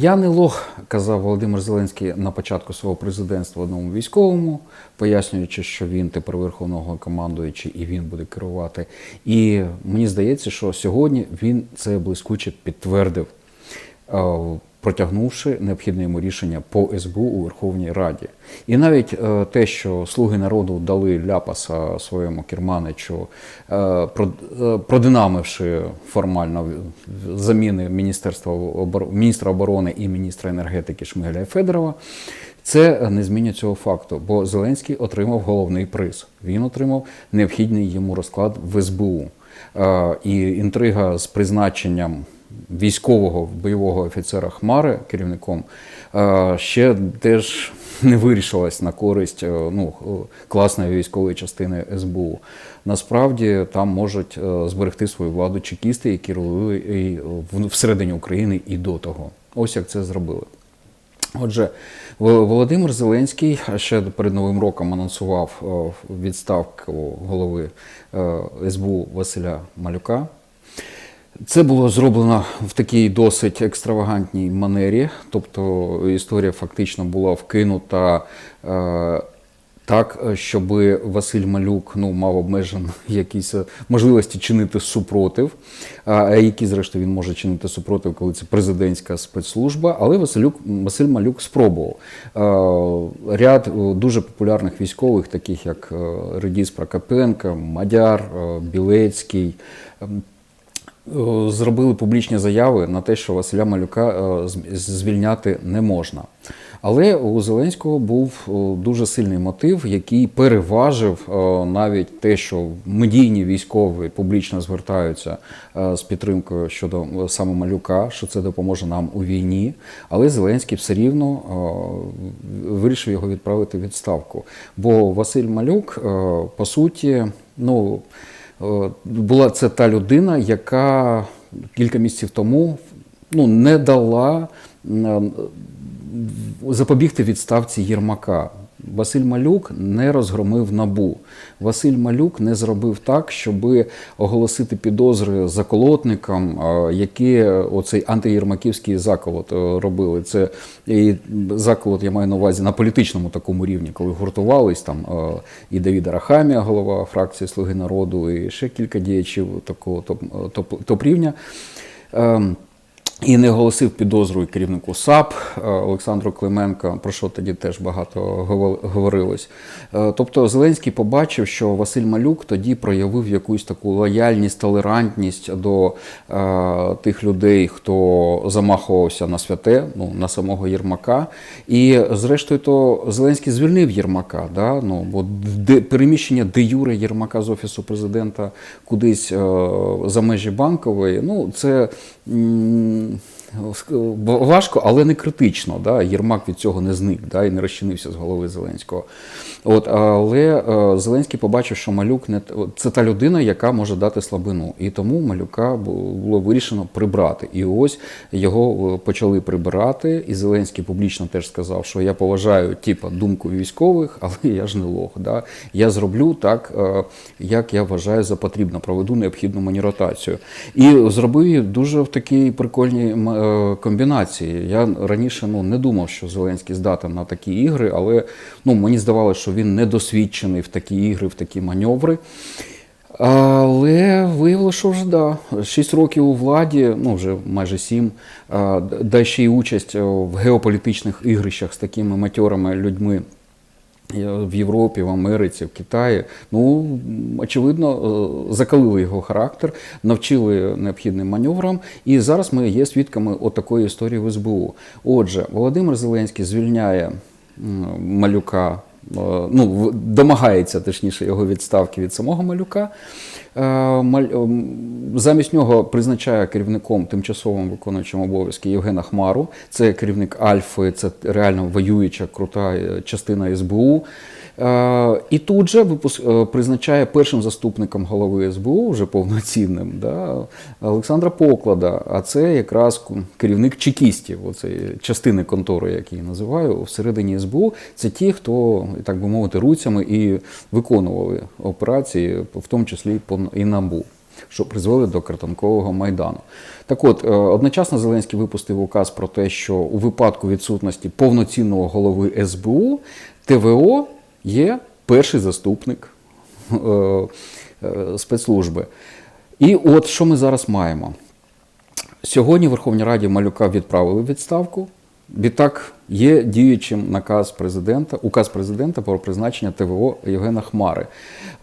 Я не лох, казав Володимир Зеленський на початку свого президентства одному військовому, пояснюючи, що він тепер верховного командуючий і він буде керувати. І мені здається, що сьогодні він це блискуче підтвердив, е, протягнувши необхідне йому рішення по СБУ у Верховній Раді. І навіть е, те, що слуги народу дали ляпаса своєму керманичу, е, е, продинамивши формально заміни Міністерства міністра оборони і міністра енергетики Шмигаля і Федорова, це не змінює цього факту, бо Зеленський отримав головний приз. Він отримав необхідний йому розклад в СБУ. І інтрига з призначенням військового бойового офіцера Хмари керівником е, ще теж не вирішилась на користь е, ну, класної військової частини СБУ. Насправді там можуть е, зберегти свою владу чекісти, які робили і всередині України і до того. Ось як це зробили. Отже, Володимир Зеленський ще перед Новим роком анонсував відставку голови СБУ Василя Малюка. Це було зроблено в такій досить екстравагантній манері, тобто історія фактично була вкинута е, так, щоб Василь Малюк ну, мав обмежені якісь е, можливості чинити супротив, а які, зрештою, він може чинити супротив, коли це президентська спецслужба. Але Василюк, Василь Малюк спробував. Е, Ряд дуже популярних військових, таких як Редіс Прокопенко, Мадяр, Білецький. Е, зробили публічні заяви на те, що Василя Малюка е, звільняти не можна. Але у Зеленського був е, дуже сильний мотив, який переважив навіть те, що медійні військові публічно звертаються з підтримкою щодо саме Малюка, що це допоможе нам у війні. Але Зеленський все рівно вирішив його відправити в відставку. Бо Василь Малюк, по суті, ну. Е, була це та людина, яка кілька місяців тому ну, не дала е, запобігти відставці Єрмака. Василь Малюк не розгромив набу. Василь Малюк не зробив так, щоб оголосити підозри заколотникам, е, які оцей антиєрмаківський заколот е, робили. Це і заколот, я маю на увазі на політичному такому рівні, коли гуртувались там е, і Давід Арахамія, голова фракції Слуги народу, і ще кілька діячів такого топ, топ, топ-рівня. Ем, і не оголосив підозру керівнику САП е, Олександру Клименко, про що тоді теж багато говор- говорилось. Е, Тобто Зеленський побачив, що Василь Малюк тоді проявив якусь таку лояльність, толерантність до е, тих людей, хто замахувався на святе, ну на самого Єрмака. І зрештою, то Зеленський звільнив Єрмака. Да? Ну, бо де, переміщення де Юре Єрмака з офісу президента кудись е, за межі банкової, ну це. м, um, Важко, але не критично. Да? Єрмак від цього не зник да? і не розчинився з голови Зеленського. От, але е, Зеленський побачив, що малюк не це та людина, яка може дати слабину. І тому малюка було вирішено прибрати. І ось його е, почали прибирати. І Зеленський публічно теж сказав, що я поважаю типа, думку військових, але я ж не лох. Да? Я зроблю так, е, як я вважаю за потрібно, проведу необхідну мені ротацію. І зробив дуже в такій прикольній е, комбінації. Я раніше ну, не думав, що Зеленський здатен на такі ігри, але ну, мені здавалося, що він недосвідчений в такі ігри, в такі маневри. Але виявилося, що вже да. Шість років у владі, ну вже майже сім, а, да ще й участь е, в геополітичних ігрищах з такими матьорами людьми. В Європі, в Америці, в Китаї, ну очевидно, е, закалили його характер, навчили необхідним маневрам, і зараз ми є свідками отакої історії в СБУ. Отже, Володимир Зеленський звільняє малюка е, ну, домагається точніше його відставки від самого малюка. Е, ем, Замість нього призначає керівником тимчасовим виконуючим обов'язки Євгена Хмару. Це керівник Альфи, це реально воююча крута е, частина СБУ. Е, І тут же призначає першим заступником голови СБУ, вже повноцінним, да, Олександра Поклада. А це якраз керівник чекістів, оцеї частини контори, як її називаю, всередині СБУ. Це ті, хто, так би мовити, руцями і виконували операції, в тому числі по і НАБУ. що призвели до картонкового майдану. Так от, е, одночасно Зеленський випустив указ про те, що у випадку відсутності повноцінного голови СБУ ТВО є перший заступник е, е, спецслужби. І от що ми зараз маємо? Сьогодні в Верховній Раді Малюка відправили відставку. Відтак є діючим наказ президента, указ президента про призначення ТВО Євгена Хмари.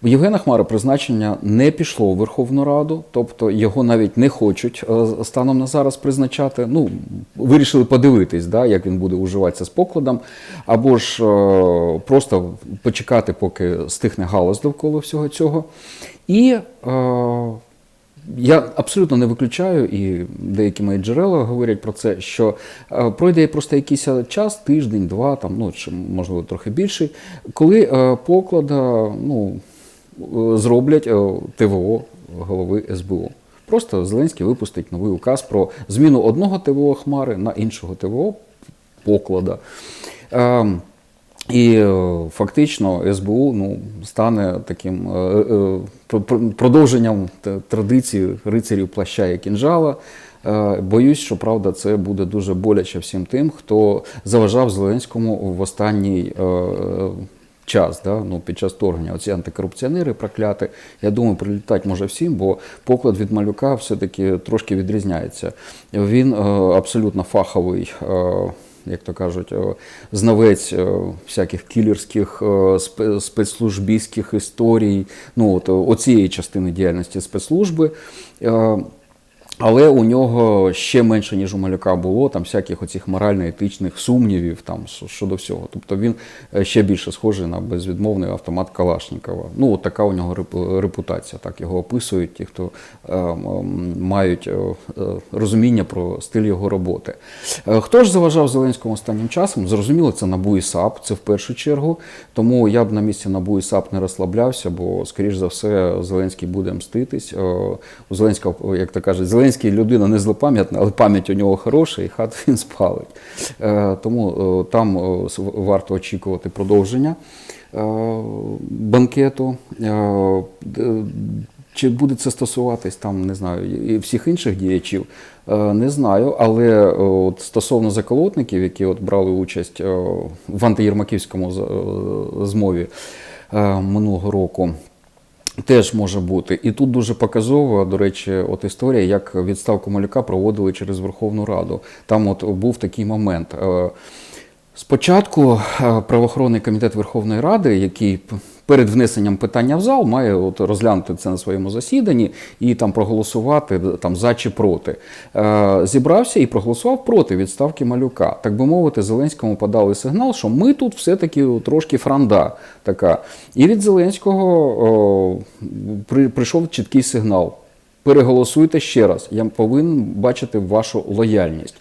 Євгена Хмари призначення не пішло у Верховну Раду, тобто його навіть не хочуть е, станом на зараз призначати. Ну, вирішили подивитись, да, як він буде уживатися з покладом, або ж е, просто почекати, поки стихне галас довкола всього цього. І е, я абсолютно не виключаю, і деякі мої джерела говорять про це, що е, пройде просто якийсь час, тиждень, два, там, ну, чи можливо трохи більший, коли е, поклада ну, е, зроблять е, ТВО голови СБУ. Просто Зеленський випустить новий указ про зміну одного ТВО Хмари на іншого ТВО поклада. І е, фактично СБУ ну, стане таким е, е, про- про- продовженням традиції рицарів плаща і кінжала. Боюсь, що правда це буде дуже боляче всім тим, хто заважав Зеленському в останній час, да? ну, під час вторгнення. Оці антикорупціонери прокляти. Я думаю, прилітати може всім, бо поклад від малюка все-таки трошки відрізняється. Він абсолютно фаховий. Як то кажуть, е, знавець е, всяких кілерських е, спе- спецслужбістських історій, ну от оцієї частини діяльності спецслужби. Але у нього ще менше, ніж у малюка було, там всяких оцих морально-етичних сумнівів там щодо всього. Тобто він е, ще більше схожий на безвідмовний автомат Калашнікова. Ну, от така у нього репутація, так його описують ті, хто е, мають е, е, розуміння про стиль його роботи. Е, Хто ж заважав Зеленському останнім часом? Зрозуміло, це НАБУ і САП, це в першу чергу. Тому я б на місці НАБУ і САП не розслаблявся, бо, скоріш за все, Зеленський буде мститись. У Зеленського, як то кажуть, Зеленський людина не злопам'ятна, але пам'ять у нього хороша, і хату він спалить. Е, Тому е, там е, варто очікувати продовження банкету. Чи буде це стосуватись там, не знаю, і всіх інших діячів, не знаю. Але от стосовно заколотників, які от брали участь в антиєрмаківському змові минулого року. Теж може бути. І тут дуже показова, до речі, от історія, як відставку малюка проводили через Верховну Раду. Там от був такий момент. Е, Спочатку е, правоохоронний комітет Верховної Ради, який перед внесенням питання в зал, має от розглянути це на своєму засіданні і там проголосувати там за чи проти. Е, Зібрався і проголосував проти відставки малюка. Так би мовити, Зеленському подали сигнал, що ми тут все-таки трошки франда така. І від Зеленського о, при, прийшов чіткий сигнал. Переголосуйте ще раз. Я повинен бачити вашу лояльність.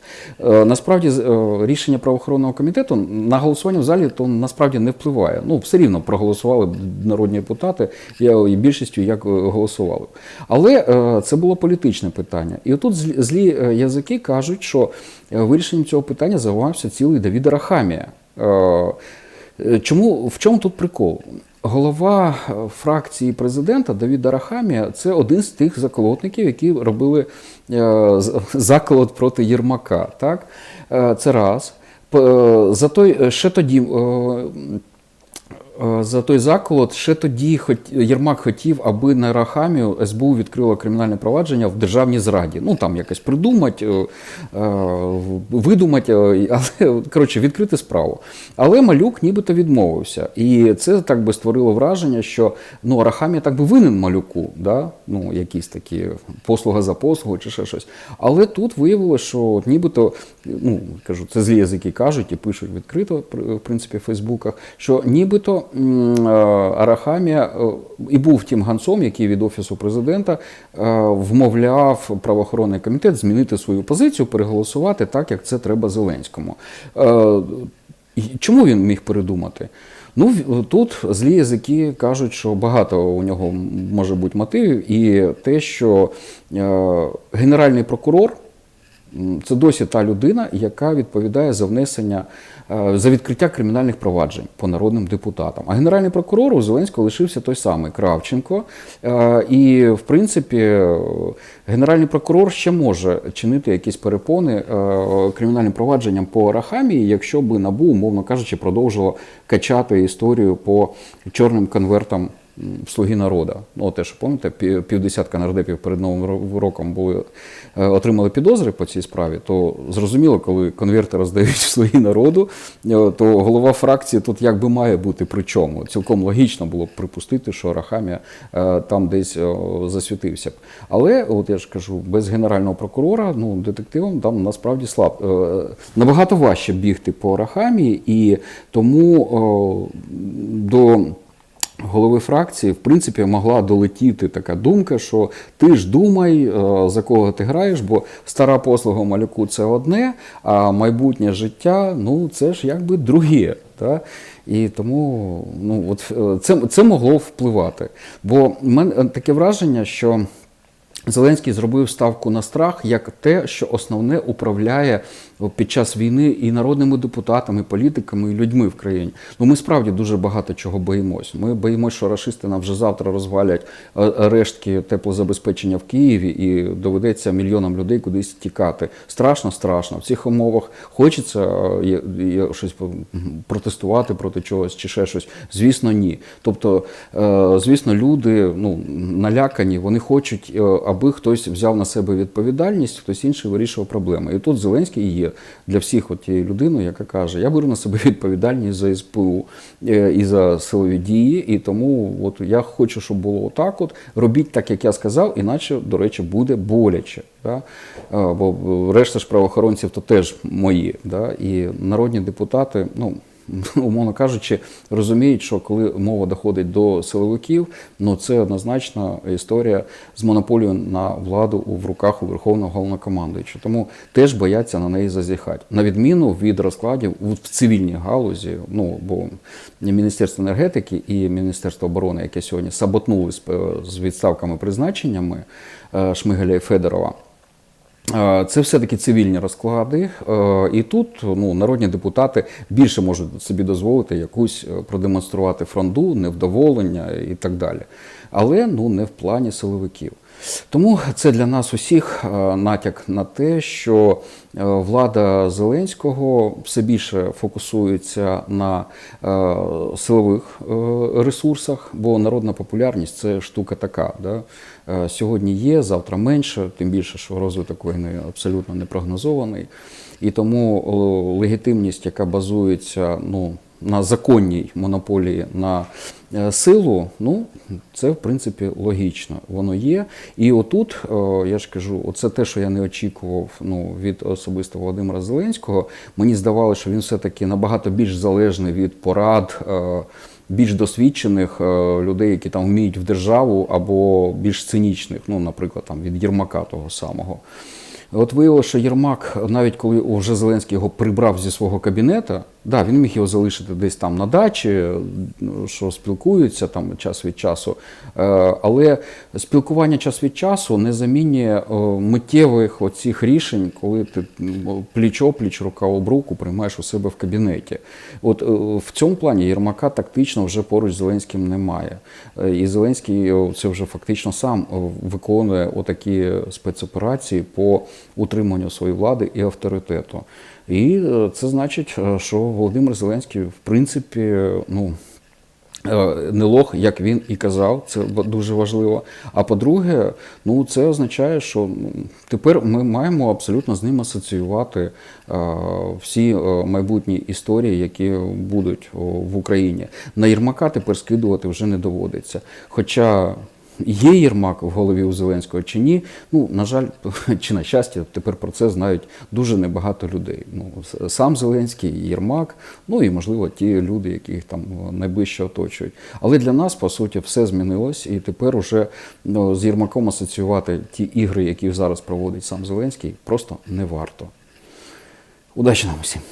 Е, насправді, е, рішення правоохоронного комітету на голосування в залі то насправді не впливає. Ну, все рівно проголосували народні депутати, я і більшістю як е, голосували. Але це було політичне питання. І отут злі, язики кажуть, що вирішенням цього питання займався цілий Давід Арахамія. Е, Чому в чому тут прикол? Голова е, фракції президента Давіда Рахамія це один з тих заколотників, які робили е, заколот проти Єрмака. Так? Е, Це раз. За той, ще тоді За той заколот ще тоді. Єрмак хотів, аби на Рахамію СБУ відкрило кримінальне провадження в державній зраді. Ну там якось придумати, е, видумати, е, але коротше відкрити справу. Але малюк нібито відмовився. І це так би створило враження, що ну Рахамія так би винен малюку, да? ну якісь такі послуга за послугу чи ще щось. Але тут виявилося, що от нібито, ну кажу, це злі язики кажуть і пишуть відкрито, в принципі, в Фейсбуках, що нібито е, Арахамія е, і був тим ганцом, який від офісу президента е, вмовляв правоохоронний комітет змінити свою позицію, переголосувати так, як це треба Зеленському. Е, Чому він міг передумати? Ну, тут злі язики кажуть, що багато у нього може бути мотивів, і те, що е, генеральний прокурор це досі та людина, яка відповідає за внесення е, за відкриття кримінальних проваджень по народним депутатам. А генеральний прокурор у Зеленського лишився той самий Кравченко. Е, І, в принципі, е, генеральний прокурор ще може чинити якісь перепони кримінальним провадженням по Арахамії, якщо би набу, умовно кажучи, продовжило качати історію по чорним конвертам. Слуги народу. Ну, те, що пам'ятаєте, пів- півдесятка нардепів перед новим роком були е, отримали підозри по цій справі, то зрозуміло, коли конверти роздають в слуги народу, е, то голова фракції тут якби має бути при чому. Цілком логічно було б припустити, що Рахамія е, там десь засвітився б. Але, от я ж кажу, без генерального прокурора, ну детективам там насправді слаб набагато важче бігти по Рахамії, і тому до голови фракції, в принципі, могла долетіти така думка, що ти ж думай, е, за кого ти граєш, бо стара послуга малюку це одне, а майбутнє життя ну це ж якби друге. Та? І тому ну, от, е, це, це могло впливати. Бо в мене таке враження, що. Зеленський зробив ставку на страх як те, що основне управляє під час війни і народними депутатами, і політиками, і людьми в країні. Ну ми справді дуже багато чого боїмось. Ми боїмося, що рашисти нам вже завтра розвалять е, рештки теплозабезпечення в Києві і доведеться мільйонам людей кудись тікати. Страшно, страшно. В цих умовах хочеться е, щось протестувати проти чогось чи ще щось. Звісно, ні. Тобто, е, звісно, люди ну, налякані, вони хочуть, е, аби хтось взяв на себе відповідальність, хтось інший вирішував проблеми. І тут Зеленський є для всіх от тією людиною, яка каже: Я беру на себе відповідальність за СПУ е, і за силові дії, і тому от я хочу, щоб було отак. От робіть так, як я сказав, іначе, до речі, буде боляче. Да? Е, Бо решта ж правоохоронців то теж мої. Да? І народні депутати, ну. Умовно кажучи, розуміють, що коли мова доходить до силовиків, ну це однозначно історія з монополією на владу в руках у Верховного головнокомандуючого. Тому теж бояться на неї зазіхати. На відміну від розкладів в цивільній галузі, ну бо Міністерство енергетики і Міністерство оборони, яке сьогодні саботнули з, е, відставками призначеннями е, Шмигаля і Федорова. Е, Це все-таки цивільні розклади, е, і тут ну, народні депутати більше можуть собі дозволити якусь е, продемонструвати фронду, невдоволення і так далі. Але ну, не в плані силовиків. Тому це для нас усіх е, натяк на те, що е, влада Зеленського все більше фокусується на е, силових ресурсах, бо народна популярність це штука така. Да? Сьогодні є, завтра менше, тим більше, що розвиток війни абсолютно не прогнозований. І тому легітимність, яка базується ну, на законній монополії на е, силу, ну це в принципі логічно. Воно є. І отут, я ж кажу, оце те, що я не очікував ну, від особисто Володимира Зеленського. Мені здавалося, що він все-таки набагато більш залежний від порад. е, більш досвідчених е, людей, які там вміють в державу, або більш цинічних, ну, наприклад, там від Єрмака того самого. От виявилося, що Єрмак, навіть коли вже Зеленський його прибрав зі свого кабінета, да, він міг його залишити десь там на дачі, ну, що спілкуються там час від часу. Е, Але спілкування час від часу не замінює е, миттєвих оцих рішень, коли ти пліч-опліч, рука об руку приймаєш у себе в кабінеті. От е, в цьому плані Єрмака тактично вже поруч з Зеленським немає. І Зеленський це вже фактично сам виконує отакі спецоперації по утриманню своєї влади і авторитету. І е, це значить, е, що Володимир Зеленський, в принципі, е, ну. Не лох, як він і казав, це дуже важливо. А по-друге, ну це означає, що тепер ми маємо абсолютно з ним асоціювати всі майбутні історії, які будуть в Україні. На Єрмака тепер скидувати вже не доводиться. Хоча Є Єрмак в голові у Зеленського чи ні? Ну, на жаль, чи на щастя, тепер про це знають дуже небагато людей. Ну, сам Зеленський, Єрмак, ну і, можливо, ті люди, які їх там найближче оточують. Але для нас, по суті, все змінилось, і тепер уже ну, з Єрмаком асоціювати ті ігри, які зараз проводить сам Зеленський, просто не варто. Удачі нам усім!